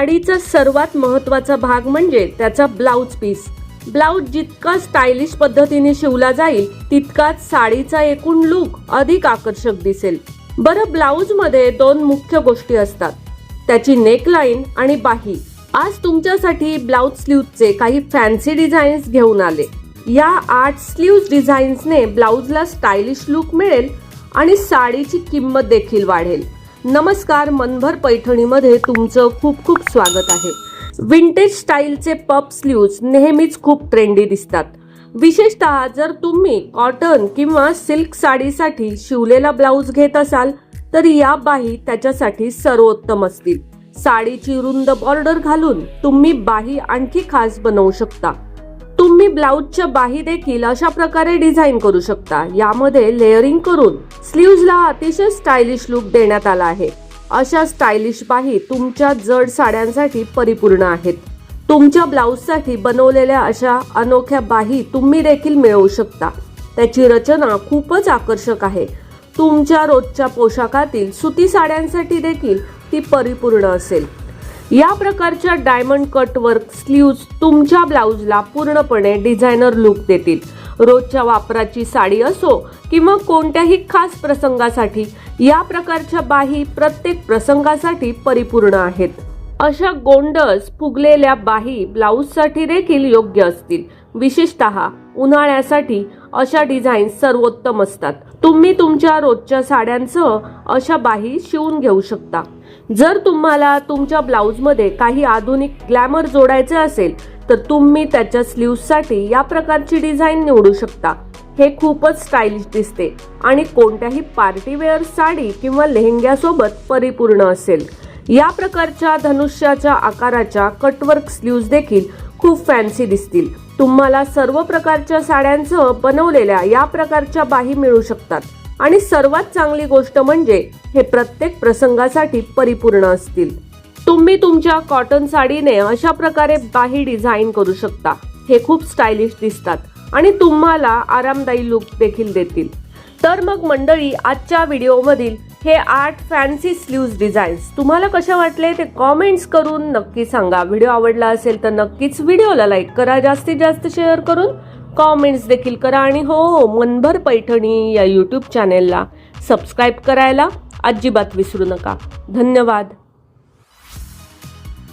साडीचा सर्वात महत्त्वाचा भाग म्हणजे त्याचा ब्लाऊज पीस. ब्लाऊज जितका स्टायलिश पद्धतीने शिवला जाईल तितकाच साडीचा एकूण लुक अधिक आकर्षक दिसेल. बरं ब्लाऊजमध्ये दोन मुख्य गोष्टी असतात. त्याची नेकलाईन आणि बाही. आज तुमच्यासाठी ब्लाऊज स्लीव्हचे काही फॅन्सी डिझाईन्स घेऊन आले. या आठ स्लीव्ज डिझाईन्सने ब्लाऊजला स्टायलिश लुक मिळेल आणि साडीची किंमत देखील वाढेल. नमस्कार मनभर पैठणीमध्ये तुमचं खूप खूप स्वागत आहे. विंटेज स्टाईलचे पप स्लीव्ज नेहमीच खूप ट्रेंडी दिसतात. विशेषतः जर तुम्ही कॉटन किंवा सिल्क साडीसाठी शिवलेला ब्लाऊज घेत असाल तर या बाही त्याच्यासाठी सर्वोत्तम असतील. साडीची रुंद बॉर्डर घालून तुम्ही बाही आणखी खास बनवू शकता. तुम्ही ब्लाऊजच्या बाही देखील अशा प्रकारे डिझाईन करू शकता. यामध्ये लेअरिंग करून स्लीव्जला अतिशय स्टायलिश लुक देण्यात आला आहे. अशा स्टायलिश बाही तुमच्या जड साड्यांसाठी परिपूर्ण आहेत. तुमच्या ब्लाऊजसाठी बनवलेल्या अशा अनोख्या बाही तुम्ही देखील मिळवू शकता. त्याची रचना खूपच आकर्षक आहे. तुमच्या रोजच्या पोशाखातील सुती साड्यांसाठी देखील ती परिपूर्ण असेल. या प्रकारच्या डायमंड कट वर्क स्लीव्ज तुमच्या ब्लाऊजला पूर्णपणे डिझायनर लुक देतील. रोजच्या वापराची साडी असो किंवा कोणत्याही खास प्रसंगासाठी या प्रकारच्या बाही प्रत्येक प्रसंगासाठी परिपूर्ण आहेत. अशा गोंडस फुगलेल्या बाही ब्लाऊजसाठी देखील योग्य असतील. विशेषतः उन्हाळ्यासाठी अशा डिझाईन सर्वोत्तम असतात. तुम्ही तुमच्या रोजच्या साड्यांसह अशा बाही शिवून घेऊ शकता. जर तुम्हाला तुमच्या ब्लाऊजमध्ये काही आधुनिक ग्लॅमर जोडायचे असेल तर तुम्ही त्याच्या स्लीव्हसाठी या प्रकारची डिझाईन निवडू शकता. हे खूपच स्टाईलिश दिसते आणि कोणत्याही पार्टीवेअर साडी किंवा लेहंग्यासोबत परिपूर्ण असेल. या प्रकारच्या धनुष्याच्या आकाराच्या कटवर्क स्लीव्ज देखील खूप फॅन्सी दिसतील. तुम्हाला सर्व प्रकारच्या साड्यांसह बनवलेल्या या प्रकारच्या बाही मिळू शकतात. आणि सर्वात चांगली गोष्ट म्हणजे हे प्रत्येक प्रसंगासाठी परिपूर्ण असतील. तुम्ही तुमच्या कॉटन साडीने अशा प्रकारे बाही डिझाईन करू शकता. हे खूप स्टायलिश दिसतात आणि तुम्हाला आरामदायी लुक देखील देतील. तर मग मंडळी आजच्या व्हिडिओमधील हे आठ फॅन्सी स्लीव्ज डिझाईन्स तुम्हाला कशा वाटले ते कॉमेंट्स करून नक्की सांगा. व्हिडिओ आवडला असेल तर नक्कीच व्हिडिओला लाईक करा. जास्तीत जास्त शेअर करून कॉमेंट्स देखील करा आणि हो हो मनभर पैठणी या यूट्यूब चॅनेलला सबस्क्राईब करायला अजिबात विसरू नका. धन्यवाद.